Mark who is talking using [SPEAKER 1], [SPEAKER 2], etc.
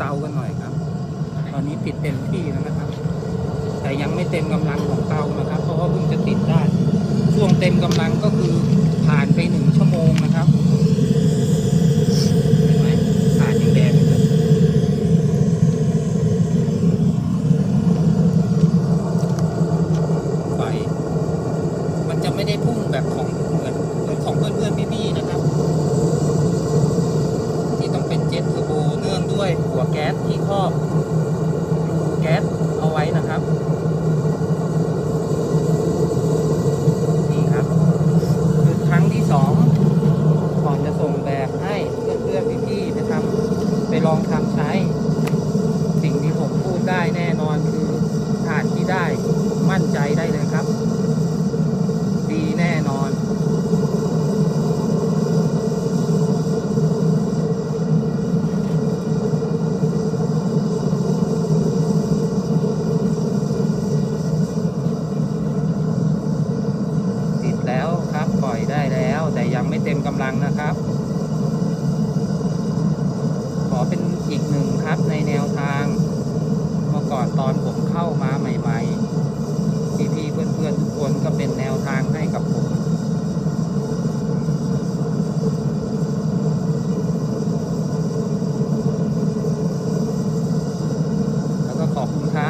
[SPEAKER 1] เตากันหน่อยครับ ตอนนี้ติดเต็มที่แล้วนะครับ แต่ยังไม่เต็มกำลังของเตานะครับ เพราะว่าเพิ่งจะติดได้ช่วงเต็มกำลังก็คือผ่านไปหนึ่งชั่วโมงนะครับเห็นไหมผ่านยังแดงเลยไฟมันจะไม่ได้พุ่งแบบของ หัวแก๊สที่ครอบรูแก๊สเอาไว้นะครับนี่ครับคือครั้งที่สองก่อนจะส่งแบบให้เพื่อนๆพี่ๆไปทำไปลองทำใช้ สิ่งที่ผมพูดได้แน่น เต็มกำลังนะครับ ขอเป็นอีกหนึ่งครับในแนวทางเมื่อก่อนตอนผมเข้ามาใหม่ๆพี่ๆเพื่อนๆทุกคนก็เป็นแนวทางให้กับผมแล้วก็ขอบคุณครับ